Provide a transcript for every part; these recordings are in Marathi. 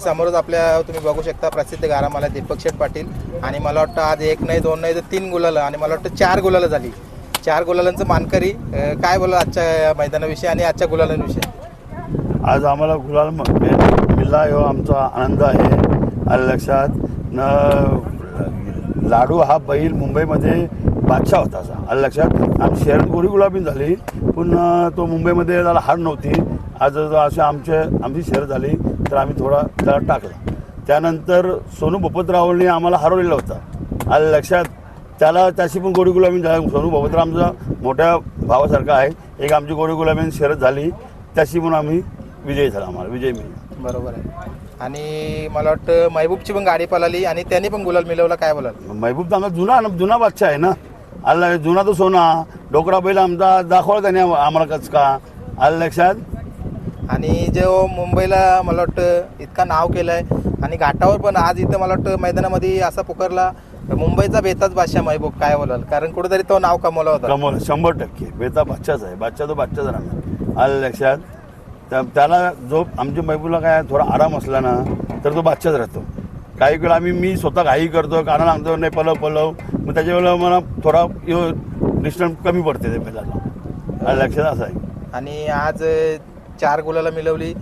समोरच आपल्या तुम्ही बघू शकता प्रसिद्ध गारामाला दीपक शेठ पाटील. आणि मला वाटतं आज एक नाही दोन नाही तर तीन गुलालं आणि मला वाटतं चार गुलालं झाली. चार गुलालांचं मानकरी काय बोला आजच्या मैदानाविषयी आणि आजच्या गुलालांविषयी? आज आम्हाला गुलाल मिळला हो आमचा आनंद आहे. आलं लक्षात. न लाडू हा बैल मुंबईमध्ये बादशाह होता असा. आलं लक्षात. आमची शहरात गोरी गुलाबी झाली. पण तो मुंबईमध्ये त्याला हार नव्हती. आज असे आमचे आमची शहर झाली. तर आम्ही थोडा त्याला टाकला. त्यानंतर सोनू भोपतरावने आम्हाला हरवलेला होता. आलं लक्षात? त्याला त्याची पण गोडी गुलाबी झाली. सोनू भोपतराव आमचा मोठ्या भावासारखा आहे. एक आमची गोडी गुलाबी शर्यत झाली. त्याची पण आम्ही विजयी झाला आम्हाला. विजय मिळाला बरोबर आहे. आणि मला वाटतं महबूबची पण गाडी पळाली आणि त्यांनी पण गुलाल मिळवला. काय बोलाल? महबूब चांगला जुना जुना बादशाह आहे ना. आला जुना तो सोना. डोकरा बैल आमचा दाखवला त्याने आम- आम्हाला कच का आलं लक्षात? आणि जो मुंबईला मला वाटतं इतका नाव केलं आहे आणि घाटावर पण आज इथं मला वाटतं मैदानामध्ये असा पुकारला मुंबईचा बेताच बादशाह महबूब काय बोलाल? कारण कुठेतरी तो नाव कमवला होता. कमवलं शंभर टक्के. बेता बादशाच आहे. बादशाह तो बादशाच राहणार. आलं लक्षात? त्या त्याला जो आमच्या महबूबला काय थोडा आराम असला ना तर तो बादशाच राहतो. काही वेळा आम्ही मी स्वतः घाई करतो कारण सांगतो नाही पलव पलव. मग त्याच्या वेळेला मला थोडा डिस्टन्स कमी पडते ते आलं लक्षात? असं आहे. आणि आज चार गुलाला मिळवली.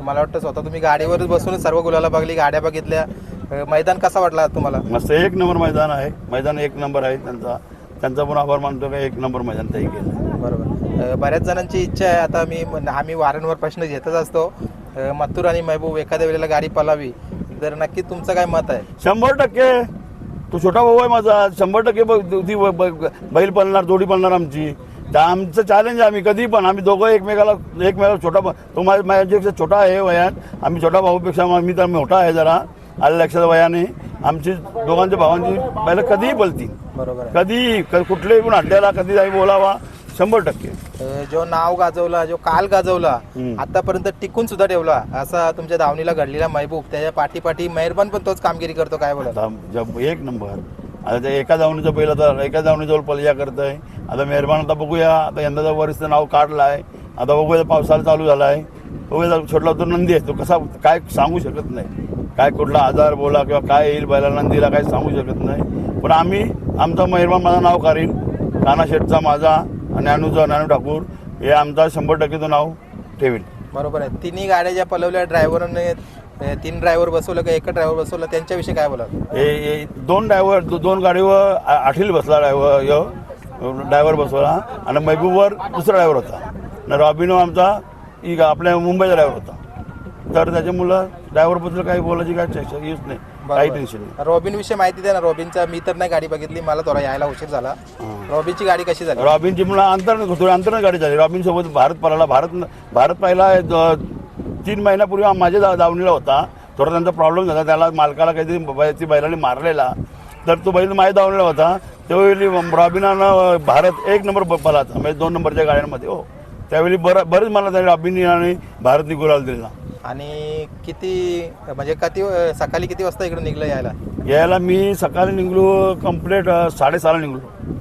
मला वाटतं स्वतः तुम्ही गाडीवरच बसून सर्व गुलाला बघली गाड्या बघितल्या. अ, मैदान कसा वाटला तुम्हाला? मस्त एक नंबर मैदान आहे. मैदान एक नंबर आहे. त्यांचा त्यांचा पण आभार मानतो का एक नंबर मैदान त्याही केलं बरोबर. अ, बऱ्याच जणांची इच्छा आहे. आता मी आम्ही वारंवार प्रश्न घेतच असतो. अ, मथुर आणि महबूब एखाद्या वेळेला गाडी पलावी. तर नक्की तुमचं काय मत आहे? शंभर टक्के. तो छोटा भाऊ आहे माझा. शंभर टक्के ब- ती ब- ब- बैल पळणार जोडी पळणार आमची. त्या आमचं चॅलेंज आहे आम्ही कधी पण आम्ही दोघं एकमेकाला एकमेकाला छोटा तो माझ्या माझ्यापेक्षा छोटा आहे वयात आम्ही छोटा भाऊपेक्षा मी तर मोठा आहे जरा आलं लक्षात वयाने. आमची दोघांच्या भावांची बैल कधीही बोलती. बरोबर कधीही क- कुठल्याही पण अड्ड्याला कधी जाई बोलावा शंभर टक्के. जो नाव गाजवला जो काल गाजवला. आतापर्यंत टिकून सुद्धा ठेवला असा तुमच्या दावणीला घडलेला महबूब. त्याच्या पाठी पाठी मेहरबान पण तोच कामगिरी करतो काय बोला एक नंबर. आता एका जावणीचा बैल तर एका जावणीजवळ पलजा करत आहे आता मेहरबान आता बघूया आता यंदाचा वरिष्ठ नाव काढलं आहे आता बघूया पावसाळा चालू झाला आहे बघूया छोटला तो नंदी आहे तो कसा काय सांगू शकत नाही. काय कुठला आजार बोला किंवा काय येईल बैला नंदीला काय सांगू शकत नाही. पण आम्ही आमचा मेहरबान माझं नाव काढीन. काना शेठचा माझा आणि अनुजा नानू ठाकूर हे आमचा शंभर टक्के तो नाव ठेवील बरोबर आहे. तिन्ही गाड्या ज्या पलवल्या ड्रायव्हरने तीन ड्रायव्हर बसवलं का एका ड्रायव्हर बसवलं? त्यांच्याविषयी काय बोला हे हे दोन ड्रायव्हर दोन गाडीवर आ- आठील बसला ड्रायव्हर यो ड्रायव्हर बसवला. आणि महबूबवर दुसरा ड्रायव्हर होता. आणि रॉबिनो आमचा ही गा- आपल्या मुंबईचा ड्रायव्हर होता. तर त्याच्यामुळं ड्रायव्हरबद्दल काही बोलायची काय टेन्शन येऊच नाही. काही टेन्शन नाही. रॉबिन विषयी माहिती द्या ना. रॉबिनचा मी तर नाही गाडी बघितली. मला थोडा यायला उशीर झाला. रॉबिनची गाडी कशी झाली? रॉबिनची मुलं अंतर थोडी अंतरनं गाडी झाली. रॉबिन सोबत भारत पळाला. भारत भारत पहिला द- तीन महिन्यापूर्वी माझ्या दा- दावणीला होता. थोडा त्यांचा प्रॉब्लेम झाला. त्याला मालकाला काहीतरी ती बैलाने मारलेला. तर तो बैल माझ्या दावणीला होता. त्यावेळी रॉबिनानं भारत एक नंबर पळाचा म्हणजे दोन नंबरच्या गाड्यांमध्ये हो. त्यावेळी बरं बरेच मला त्या रॉबिनी आणि भारतनी गुलाल दिला. आणि किती म्हणजे किती सकाळी किती वाजता इकडे निघलं यायला? यायला मी सकाळी निघलो कंप्लीट साडेसहाला निघलो.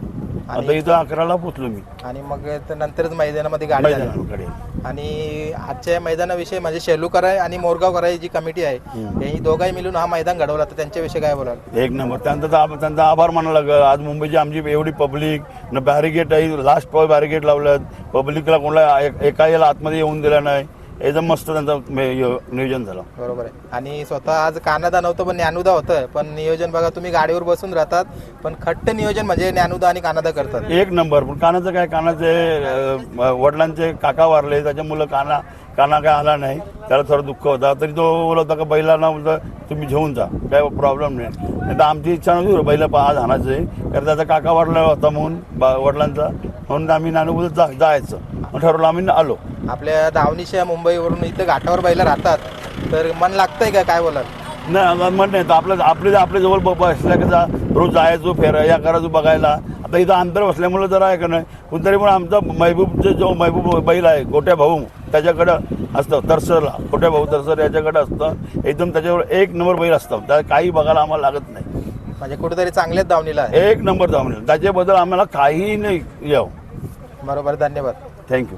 आता इथं अकराला पोचलो मी. आणि मग ते नंतरच मैदानामध्ये गाडी झाली. मैदानाकडे आणि आजच्या या मैदानाविषयी म्हणजे शेलू कराय आणि मोरगाव कराय जी कमिटी आहे ही दोघाही मिळून हा मैदान घडवला. तर त्यांच्याविषयी काय बोलाल? एक नंबर. त्यांचा तर त्यांचा आभार मानावा लागेल. आज मुंबईची आमची एवढी पब्लिक न बॅरिगेट आहे. लास्ट पॉईंट बॅरिगेट लावलं पब्लिकला कोणाला एक- एका याला आतमध्ये येऊन दिला नाही. एकदम मस्त त्यांचं मे- य- नियोजन झालं. बरोबर आहे. आणि स्वतः आज कानादा नव्हतं पण ज्ञानुदा होतं. पण नियोजन बघा तुम्ही गाडीवर बसून राहतात पण खट्ट नियोजन म्हणजे ज्ञानुदा आणि कानादा करतात. एक नंबर. पण कानाचं काय कानाचे अं, वडिलांचे काका वारले त्याच्यामुळं काना काना काय आला नाही त्याला थोडं दुःख होता. तरी तो बोलत होता का बैलांना बोलतो तुम्ही घेऊन जा काय प्रॉब्लेम नाही. नाही तर आमची इच्छा नव्हती बरं बैला आज आणायचे कारण त्याचा काका वारला होता म्हणून बा- वडिलांचा. म्हणून आम्ही नानू बोलत जा जायचं. मग ठरवलं आम्ही आलो. आपल्या धावणीच्या मुंबईवरून इथं घाटावर बैला राहतात. तर मन लागतंय का? काय बोलाल? नाही म्हण नाही. तर आपलं आपले आपल्या जवळ बसल्या कसा रोज जायचो फेर या करायचो बघायला. आता इथं अंतर बसल्यामुळे जरा आहे का नाही? पण तरी पण आमचा महबूबचे जो महबूब बैल आहे गोट्या भाऊ त्याच्याकडं असतं तरसरला. गोट्या भाऊ तरसर याच्याकडे असतं. एकदम त्याच्यावर एक नंबर बैल असतं. त्या काही बघायला आम्हाला लागत नाही. म्हणजे कुठेतरी चांगल्याच धावणीला आहे. एक नंबर जाऊन त्याच्याबद्दल आम्हाला काहीही नाही. यावं. बरोबर. धन्यवाद. थँक्यू